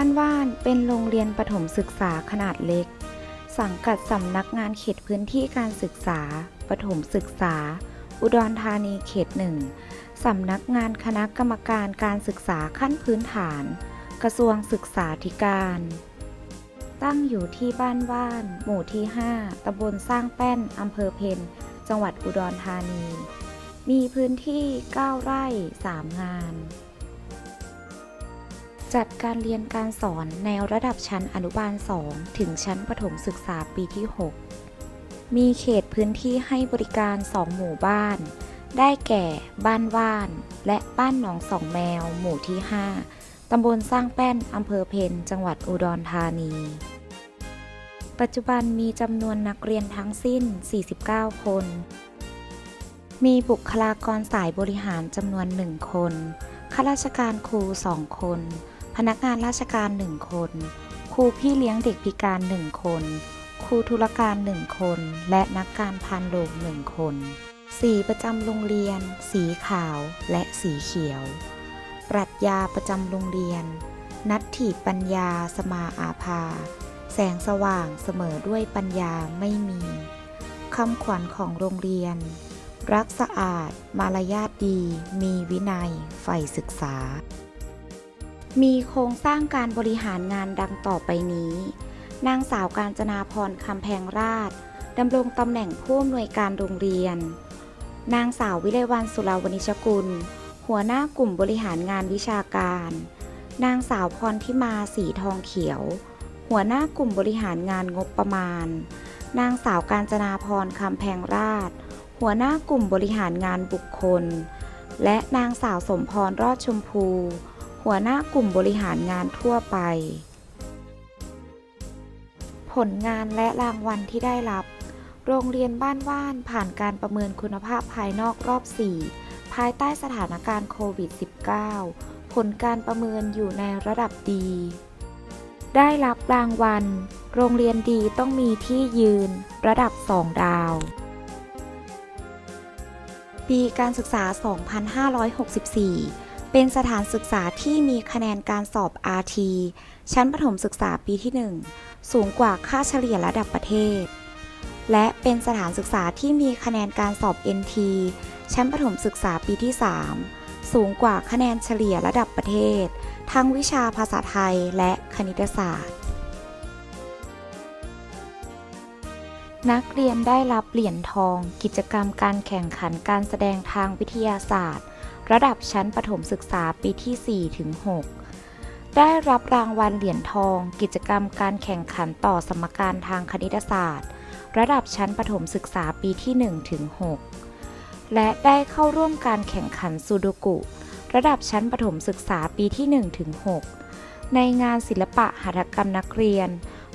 บ้านว่านเป็นโรงเรียนประถมศึกษาขนาดเล็ก สังกัดสำนักงานเขตพื้นที่การศึกษาประถมศึกษา อุดรธานีเขตหนึ่งสำนักงานคณะกรรมการการศึกษาขั้นพื้นฐาน กระทรวงศึกษาธิการ ตั้งอยู่ที่บ้านว่าน หมู่ที่ 5ตำบลสร้างแป้นอำเภอเพนจังหวัดอุดรธานี มีพื้นที่ 9 ไร่ 3 งาน จัดการเรียนการสอนในระดับชั้นอนุบาล 2 ถึงชั้นประถมศึกษาปีที่ 6 มีเขตพื้นที่ให้บริการ 2 หมู่บ้าน ได้แก่บ้านว่าน และบ้านหนองสองแมว หมู่ที่ 5 ตำบลสร้างแป้น อำเภอเพนจังหวัดอุดรธานี ปัจจุบันมีจำนวนนักเรียนทั้งสิ้น 49 คน มีบุคลากรสายบริหารจำนวน 1 คนข้าราชการครู2คน พนักงานราชการ1คน ครูพี่เลี้ยงเด็กพิการ1คน ครูธุรการ1คน และนักการพานโรง1คน สีประจำโรงเรียน สีขาวและสีเขียว ปรัชญาประจำโรงเรียน นัตถิปัญญาสมาอาภา แสงสว่างเสมอด้วยปัญญาไม่มีคำขวัญของโรงเรียน รักสะอาด มารยาทดี มีวินัย ใฝ่ศึกษา มีโครงสร้างการบริหารงานดังต่อไปนี้ นางสาวการจนาพรคำแพงราชดำรงตำแหน่งผู้อำนวยการโรงเรียน นางสาววิไลวันสุราวณิชกุล หัวหน้ากลุ่มบริหารงานวิชาการ นางสาวพรทิมาสีทองเขียว หัวหน้ากลุ่มบริหารงานงบประมาณ นางสาวการจนาพรคำแพงราช หัวหน้ากลุ่มบริหารงานบุคคล และนางสาวสมพรรอดชมพู หัวหน้ากลุ่มบริหารงานทั่วไป ผลงานและรางวัลที่ได้รับ โรงเรียนบ้านว่านผ่านการประเมินคุณภาพภายนอกรอบ 4 ภายใต้สถานการณ์โควิด -19 ผลการประเมินอยู่ในระดับดี ได้รับรางวัล โรงเรียนดีต้องมีที่ยืน ระดับ 2 ดาวปีการศึกษา 2564 เป็นสถานศึกษาที่มีคะแนนการสอบ RT ชั้นประถมศึกษาปีที่ 1 สูงกว่าค่าเฉลี่ยระดับประเทศ และเป็นสถานศึกษาที่มีคะแนนการสอบ NT ชั้นประถมศึกษาปีที่ 3 สูงกว่าคะแนนเฉลี่ยระดับประเทศ ทั้งวิชาภาษาไทยและคณิตศาสตร์ นักเรียนได้รับเหรียญทอง กิจกรรมการแข่งขันการแสดงทางวิทยาศาสตร์ ระดับชั้นประถมศึกษาปีที่ 4 ถึง 6 ได้รับรางวัลเหรียญทอง กิจกรรมการแข่งขันต่อสมการทางคณิตศาสตร์ ระดับชั้นประถมศึกษาปีที่ 1 ถึง 6 และได้เข้าร่วมการแข่งขันซูโดกุ ระดับชั้นประถมศึกษาปีที่ 1 ถึง 6 ในงานศิลปะหัตถกรรมนักเรียน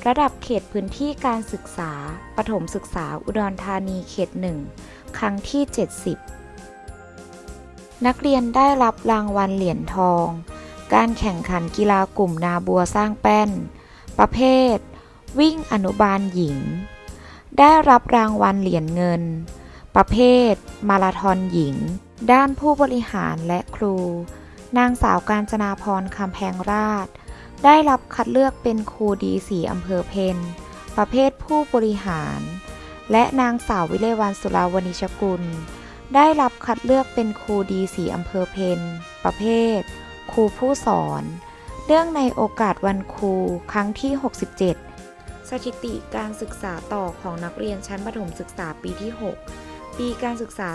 ระดับเขตพื้นที่การศึกษา ประถมศึกษาอุดรธานีเขต 1 ครั้งที่ 70 นักเรียนได้รับรางวัลเหรียญทอง การแข่งขันกีฬากลุ่มนาบัวสร้างแป้น ประเภท วิ่งอนุบาลหญิง ได้รับรางวัลเหรียญเงิน ประเภท มาราธอนหญิง ด้านผู้บริหารและครู นางสาวการจนาพรคำแพงราช ได้รับคัดเลือกเป็นครูดีสีอำเภอเพนประเภทผู้บริหาร และนางสาววิเลวันสุราวณิชกุล ได้รับคัดเลือกเป็นครูดีสีอำเภอเพนประเภท ครูผู้สอนเนื่องในโอกาสวันครูครั้งที่ 67 สถิติการศึกษาต่อของนักเรียนชั้นประถมศึกษาปีที่ 6 ปีการศึกษา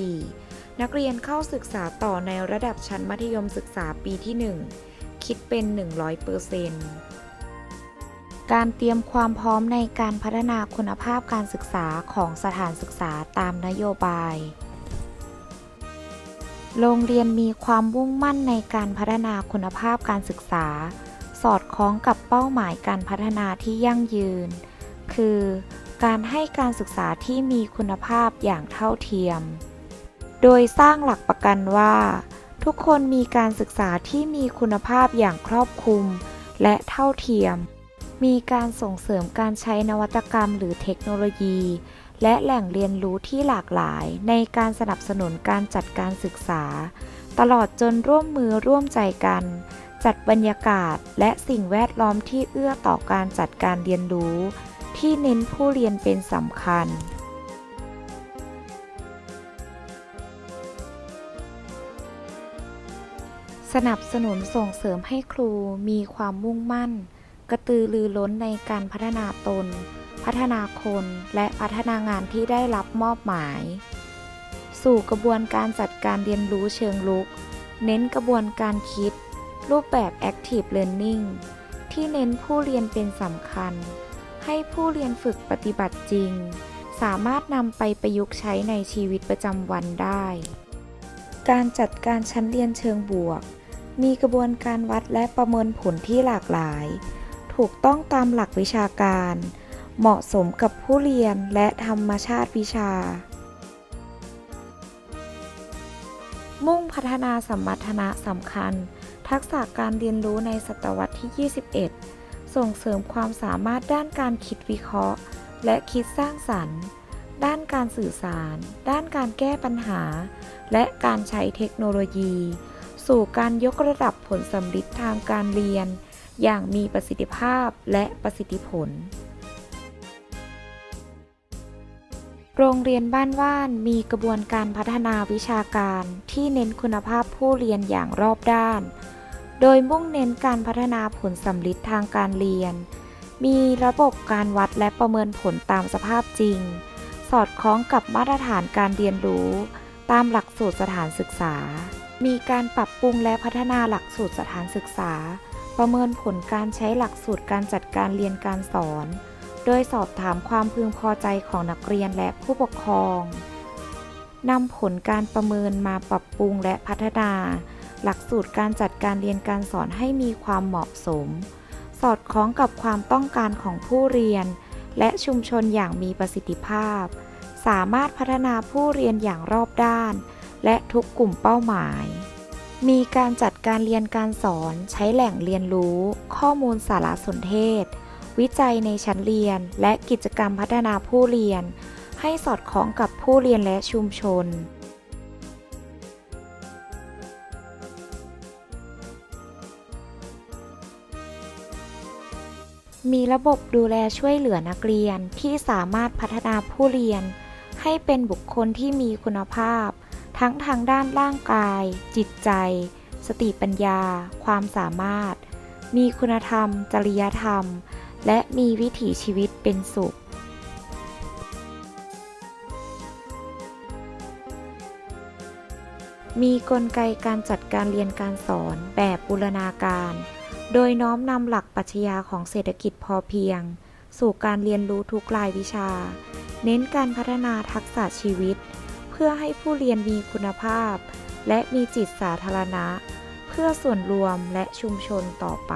2564 นักเรียนเข้าศึกษาต่อในระดับชั้นมัธยมศึกษาปีที่ 1 คิดเป็น 100% การเตรียมความพร้อมในการพัฒนาคุณภาพการศึกษาของสถานศึกษาตามนโยบาย โรงเรียนมีความมุ่งมั่นในการพัฒนาคุณภาพการศึกษา สอดคล้องกับเป้าหมายการพัฒนาที่ยั่งยืน คือ การให้การศึกษาที่มีคุณภาพอย่างเท่าเทียม โดยสร้างหลักประกันว่า ทุกคนมีการศึกษาที่มีคุณภาพอย่างครอบคลุมและเท่าเทียม มีการส่งเสริมการใช้นวัตกรรมหรือเทคโนโลยี และแหล่งเรียนรู้ที่หลากหลายในการสนับสนุนการจัดการศึกษา ตลอดจนร่วมมือร่วมใจกัน จัดบรรยากาศและสิ่งแวดล้อมที่เอื้อต่อการจัดการเรียนรู้ ที่เน้นผู้เรียนเป็นสำคัญสนับสนุนส่งเสริมให้ครูมีความมุ่งมั่น กระตือรือร้นในการพัฒนาตน พัฒนาคนและพัฒนางานที่ได้รับมอบหมาย สู่กระบวนการจัดการเรียนรู้เชิงลุก เน้นกระบวนการคิด รูปแบบ Active Learning ที่เน้นผู้เรียนเป็นสำคัญ ให้ผู้เรียนฝึกปฏิบัติจริง สามารถนำไปประยุกต์ใช้ในชีวิตประจำวันได้ การจัดการชั้นเรียนเชิงบวก มีกระบวนการวัดและประเมินผลที่หลากหลาย ถูกต้องตามหลักวิชาการ เหมาะสมกับผู้เรียนและธรรมชาติวิชา มุ่งพัฒนาสมรรถนะสำคัญ ทักษะการเรียนรู้ในศตวรรษที่ 21 ส่งเสริมความสามารถด้านการคิดวิเคราะห์ และคิดสร้างสรรค์ ด้านการสื่อสาร ด้านการแก้ปัญหา และการใช้เทคโนโลยี สู่การยกระดับผลสำลิดทางการเรียน อย่างมีประสิทธิภาพและประสิทธิผล โรงเรียนบ้านว่านมีกระบวนการพัฒนาวิชาการที่เน้นคุณภาพผู้เรียนอย่างรอบด้าน โดยมุ่งเน้นการพัฒนาผลสำลิดทางการเรียน มีระบบการวัดและประเมินผลตามสภาพจริง สอดคล้องกับมาตรฐานการเรียนรู้ ตามหลักสูตรสถานศึกษามีการปรับปรุงและพัฒนาหลักสูตรสถานศึกษา ประเมินผลการใช้หลักสูตรการจัดการเรียนการสอน โดยสอบถามความพึงพอใจของนักเรียนและผู้ปกครอง นำผลการประเมินมาปรับปรุงและพัฒนา หลักสูตรการจัดการเรียนการสอนให้มีความเหมาะสม สอดคล้องกับความต้องการของผู้เรียน และชุมชนอย่างมีประสิทธิภาพ สามารถพัฒนาผู้เรียนอย่างรอบด้าน และทุกกลุ่มเป้าหมาย มีการจัดการเรียนการสอนใช้แหล่งเรียนรู้ ข้อมูลสารสนเทศ วิจัยในชั้นเรียน และกิจกรรมพัฒนาผู้เรียน ให้สอดคล้องกับผู้เรียนและชุมชน มีระบบดูแลช่วยเหลือนักเรียนที่สามารถพัฒนาผู้เรียน ให้เป็นบุคคลที่มีคุณภาพ ทั้งทางด้านร่างกาย จิตใจ สติปัญญา ความสามารถ มีคุณธรรม จริยธรรม และมีวิถีชีวิตเป็นสุขมีกลไกการจัดการเรียนการสอนแบบบูรณาการ โดยน้อมนำหลักปรัชญาของเศรษฐกิจพอเพียง สู่การเรียนรู้ทุกรายวิชา เน้นการพัฒนาทักษะชีวิต พื่อให้ผู้เรียนมีคุณภาพ และมีจิตสาธารณะ เพื่อส่วนรวมและชุมชนต่อไป